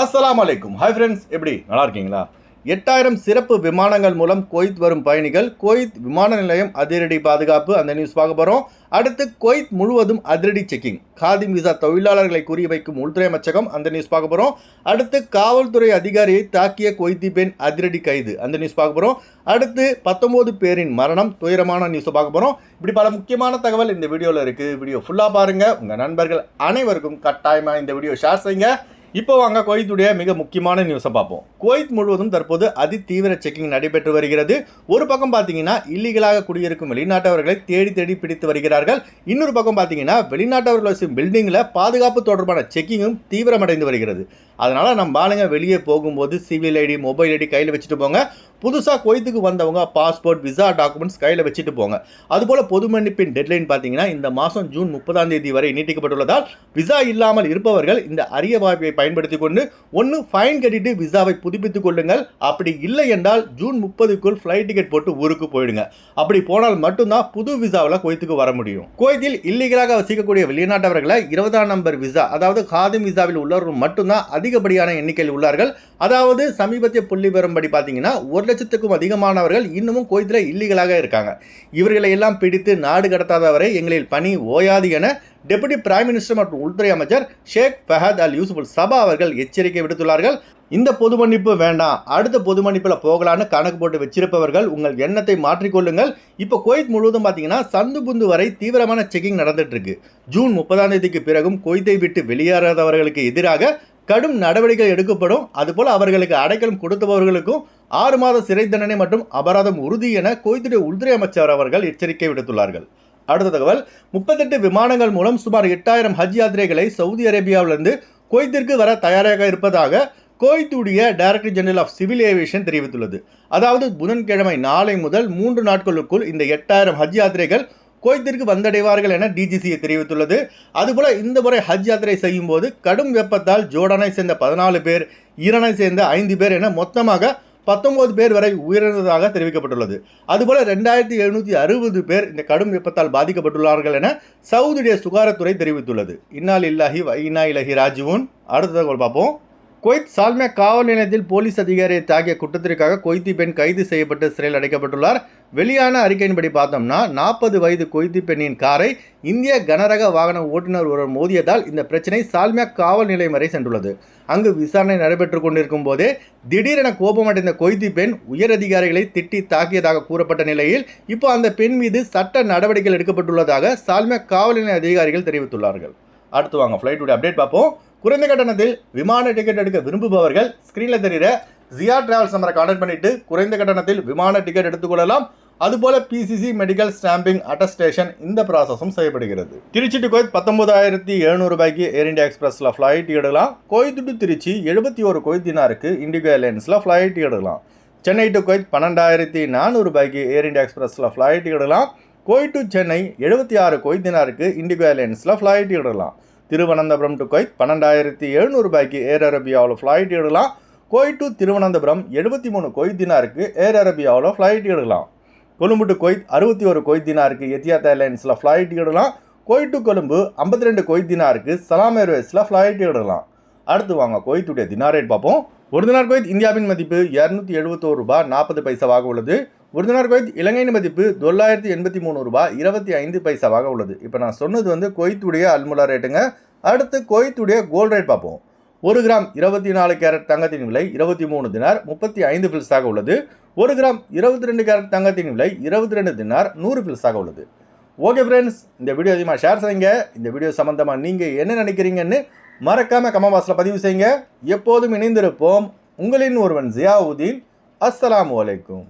அஸ்லாம் அலைக்கும். Hi friends எப்படி? நல்லா இருக்கீங்களா? எட்டாயிரம் சிறப்பு விமானங்கள் மூலம் குவைத் வரும் பயணிகள் குவைத் விமான நிலையம் அதிரடி பாதுகாப்பு அந்த நியூஸ் பார்க்க போகிறோம் அடுத்து குவைத் முழுவதும் அதிரடி செக்கிங். காதிம் விசா தொழிலாளர்களை குறிவைக்கும் உள்துறை அமைச்சகம் அந்த நியூஸ் பார்க்க போகிறோம் அடுத்து காவல்துறை அதிகாரியை தாக்கிய குவைத்தி பெண் அதிரடி கைது. அந்த நியூஸ் பார்க்க போகிறோம் அடுத்து பத்தொம்போது பேரின் மரணம் துயரமான நியூஸை பார்க்க போகிறோம் இப்படி பல முக்கியமான தகவல் இந்த வீடியோவில் இருக்குது வீடியோ ஃபுல்லாக பாருங்கள் உங்கள் நண்பர்கள் அனைவருக்கும் கட்டாயமாக இந்த வீடியோ ஷேர் செய்யுங்க. இப்போ வாங்க குவைத்துடைய மிக முக்கியமான நியூஸை பார்ப்போம். குவைத் முழுவதும் தற்போது அதி தீவிர செக்கிங் நடைபெற்று வருகிறது. ஒரு பக்கம் பார்த்தீங்கன்னா இல்லீகலாக குடியிருக்கும் வெளிநாட்டவர்களை தேடி தேடி பிடித்து வருகிறார்கள். இன்னொரு பக்கம் பார்த்தீங்கன்னா வெளிநாட்டவர்கள் வசிக்கும் பில்டிங்கில் பாதுகாப்பு தொடர்பான செக்கிங்கும் தீவிரமடைந்து வருகிறது. அதனால் நம்ம ஆளுங்க வெளியே போகும்போது சிவில் ஐடி மொபைல் ஐடி கையில் வச்சுட்டு போங்க. புதுசாக குவைத்துக்கு வந்தவங்க பாஸ்போர்ட் விசா டாக்குமெண்ட்ஸ் கையில் வச்சுட்டு போங்க. அதுபோல் பொது மன்னிப்பின் டெட்லைன் பார்த்தீங்கன்னா இந்த மாதம் ஜூன் முப்பதாம் தேதி வரை நீட்டிக்கப்பட்டுள்ளதால் விசா இல்லாமல் இருப்பவர்கள் இந்த அரிய வாய்ப்பை பயன்படுத்தி கொண்டு ஒன்று ஃபைன் கட்டிட்டு விசாவை புதுப்பித்துக் கொள்ளுங்கள். அப்படி இல்லை என்றால் ஜூன் முப்பதுக்குள் ஃப்ளைட் டிக்கெட் போட்டு ஊருக்கு போயிடுங்க. அப்படி போனால் மட்டும்தான் புது விசாவில் குவைத்துக்கு வர முடியும். குவைத்தில் இல்லீகலாக வசிக்கக்கூடிய வெளிநாட்டவர்களை இருபதாம் நம்பர் விசா அதாவது காதும் விசாவில் உள்ளவர்கள் மட்டும்தான் அதிகப்படியான எண்ணிக்கையில் உள்ளார்கள். அதாவது சமீபத்திய புள்ளி விவரம்படி பார்த்தீங்கன்னா ஒரு லட்சத்துக்கும் அதிகமானவர்கள் இன்னமும் குவைத்தில் இல்லீகலாக இருக்காங்க. இவர்களை எல்லாம் பிடித்து நாடு கடத்தாதவரை எங்களில் பணி ஓயாது என டெபுட்டி பிரைம் மினிஸ்டர் மற்றும் உள்துறை அமைச்சர் ஷேக் ஃபஹத் அல் யூசுஃபுல் சபா அவர்கள் எச்சரிக்கை விடுத்துள்ளார்கள். இந்த பொது மன்னிப்பு வேண்டாம். அடுத்த பொது மன்னிப்பில் போகலான்னு கணக்கு போட்டு வச்சிருப்பவர்கள் உங்கள் எண்ணத்தை மாற்றிக்கொள்ளுங்கள். இப்போ குவைத் முழுவதும் பார்த்தீங்கன்னா சந்து புந்து வரை தீவிரமான செக்கிங் நடந்துட்டு இருக்கு. ஜூன் முப்பதாம் தேதிக்கு பிறகும் குவைத்தை விட்டு வெளியேறாதவர்களுக்கு எதிராக கடும் நடவடிக்கை எடுக்கப்படும். அதுபோல் அவர்களுக்கு அடைக்கலம் கொடுத்தவர்களுக்கும் ஆறு மாத சிறை தண்டனை மற்றும் அபராதம் உறுதி என கோய்த்துடைய உள்துறை அமைச்சர் அவர்கள் எச்சரிக்கை விடுத்துள்ளார்கள். அடுத்த தகவல் முப்பத்தெட்டு விமானங்கள் மூலம் சுமார் எட்டாயிரம் ஹஜ் யாத்திரைகளை சவுதி அரேபியாவிலிருந்து கோய்த்திற்கு வர தயாராக இருப்பதாக கோய்த்துடைய director general of civil aviation தெரிவித்துள்ளது. அதாவது புதன்கிழமை நாளை முதல் மூன்று நாட்களுக்குள் இந்த எட்டாயிரம் ஹஜ் யாத்திரைகள் கோயத்திற்கு வந்தடைவார்கள் என டிஜிசிஐ தெரிவித்துள்ளது. அதுபோல இந்த முறை ஹஜ் யாத்திரை செய்யும் போது கடும் வெப்பத்தால் ஜோர்டானை சேர்ந்த பதினாலு பேர் ஈரானை சேர்ந்த ஐந்து பேர் என மொத்தமாக பத்தொன்பது பேர் வரை உயிரிழந்ததாக தெரிவிக்கப்பட்டுள்ளது. அதுபோல ரெண்டாயிரத்தி எழுநூற்றி அறுபது பேர் இந்த கடும் வெப்பத்தால் பாதிக்கப்பட்டுள்ளார்கள் என சவுதியுடைய சுகாதாரத்துறை தெரிவித்துள்ளது. இன்னால் இல்லாஹி வைனா இலஹி ராஜுவன். அடுத்த தகவல் பார்ப்போம். குவைத் சால்மியா காவல் நிலையத்தில் போலீஸ் அதிகாரியை தாக்கிய குற்றத்திற்காக கொய்தி பெண் கைது செய்யப்பட்டு சிறையில் அடைக்கப்பட்டுள்ளார். வெளியான அறிக்கையின்படி பார்த்தோம்னா நாற்பது வயது கொய்தி பெண்ணின் காரை இந்திய கனரக வாகன ஓட்டுநர் ஒருவர் மோதியதால் இந்த பிரச்சனை சால்மியா காவல் நிலையம் வரை சென்றுள்ளது. அங்கு விசாரணை நடைபெற்று கொண்டிருக்கும் போதே திடீரென கோபமடைந்த கொய்தி பெண் உயரதிகாரிகளை திட்டி தாக்கியதாக கூறப்பட்ட நிலையில் இப்போ அந்த பெண் மீது சட்ட நடவடிக்கைகள் எடுக்கப்பட்டுள்ளதாக சால்மியா காவல் நிலைய அதிகாரிகள் தெரிவித்துள்ளார்கள். அடுத்து வாங்க ஃப்ளைட்டுடைய அப்டேட் பார்ப்போம். குறைந்த கட்டணத்தில் விமான டிக்கெட் எடுக்க விரும்புபவர்கள் ஸ்க்ரீனில் தெரிகிற ஜியா டிராவல்ஸ் நம்பரை கான்டாக்ட் பண்ணிட்டு குறைந்த கட்டணத்தில் விமான டிக்கெட் எடுத்துக்கொள்ளலாம். அதுபோல பிசிசி மெடிக்கல் ஸ்டாம்பிங் அட்டஸ்டேஷன் இந்த ப்ராசஸும் செய்யப்படுகிறது. திருச்சி டு கோயத் பத்தொன்பதாயிரத்தி எழுநூறு ரூபாய்க்கு ஏர் இந்தியா எக்ஸ்பிரஸில் ஃப்ளைட் எடுக்கலாம். கோயத்து டு திருச்சி எழுபத்தி ஒரு கோயத்தினாருக்கு இண்டிகோ ஏர்லைன்ஸில் ஃப்ளைட் எடுக்கலாம். சென்னை டு கோயத் பன்னெண்டாயிரத்தி நானூறு ரூபாய்க்கு ஏர் இண்டியா எக்ஸ்பிரஸில் ஃப்ளைட் எடுக்கலாம். கோயட் டு சென்னை எழுபத்தி ஆறு கோயத்தினாருக்கு இண்டிகோ ஏர்லைன்ஸில் ஃப்ளைட் எடுக்கலாம். திருவனந்தபுரம் டு கொய்த் பன்னெண்டாயிரத்தி எழுநூறு ரூபாய்க்கு ஏர் அரபியாவில் ஃப்ளைட் எடுக்கலாம். கோயட் டு திருவனந்தபுரம் எழுபத்தி மூணு கொய்த் தினாருக்கு ஏர் அரபியாவில் ஃப்ளைட் எடுக்கலாம். கொழும்பு டு கொய்த் அறுபத்தி ஒரு கொய்த் தினாருக்கு எத்தியாத் ஏர்லைன்ஸில் ஃப்ளைட் எடுக்கலாம். கோயட் டு கொழும்பு ஐம்பத்தி ரெண்டு கொய்த் தினாருக்கு சலாம் ஏர்வேஸில் ஃப்ளைட் எடுக்கலாம். அடுத்து வாங்க கொய்த்துடைய தினார் ரேட் பார்ப்போம். ஒரு தினார் கொய்த் இந்தியாவின் மதிப்பு இரநூத்தி எழுபத்தோரு ரூபாய் நாற்பது பைசாவாக உள்ளது. ஒரு தினார் குவைத் இலங்கையின் மதிப்பு தொள்ளாயிரத்தி எண்பத்தி மூணு ரூபாய் இருபத்தி ஐந்து பைசாவாக உள்ளது. இப்போ நான் சொன்னது வந்து கொய்த்துடைய அல்முலா ரேட்டுங்க அடுத்து கொய்த்துடைய கோல்ட் ரேட் பார்ப்போம். ஒரு கிராம் இருபத்தி நாலு கேரட் தங்கத்தின் விலை இருபத்தி மூணு தினார் முப்பத்தி ஐந்து பில்ஸாக உள்ளது. ஒரு கிராம் இருபத்தி ரெண்டு கேரட் தங்கத்தின் விலை இருபத்தி ரெண்டு தினார் நூறு பில்ஸாக உள்ளது. ஓகே ஃப்ரெண்ட்ஸ் இந்த வீடியோ அதிகமாக ஷேர் செய்யுங்க. இந்த வீடியோ சம்மந்தமாக நீங்கள் என்ன நினைக்கிறீங்கன்னு மறக்காமல் கமெண்ட் பதிவு செய்யுங்க. எப்போதும் இணைந்திருப்போம். உங்களின் ஒருவன் ஜியாவுதீன். அஸ்லாம் வலைக்கும்